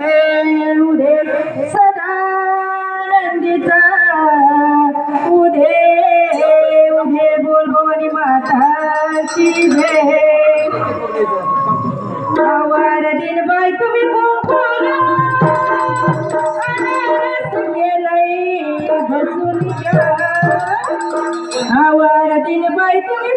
उदे सदा नंदिता उदे उदे बोल माताची माता जय आवार दिन बाय तुम्ही कोण आवार दिन बाय तुम्ही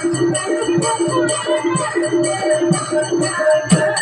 Thank you.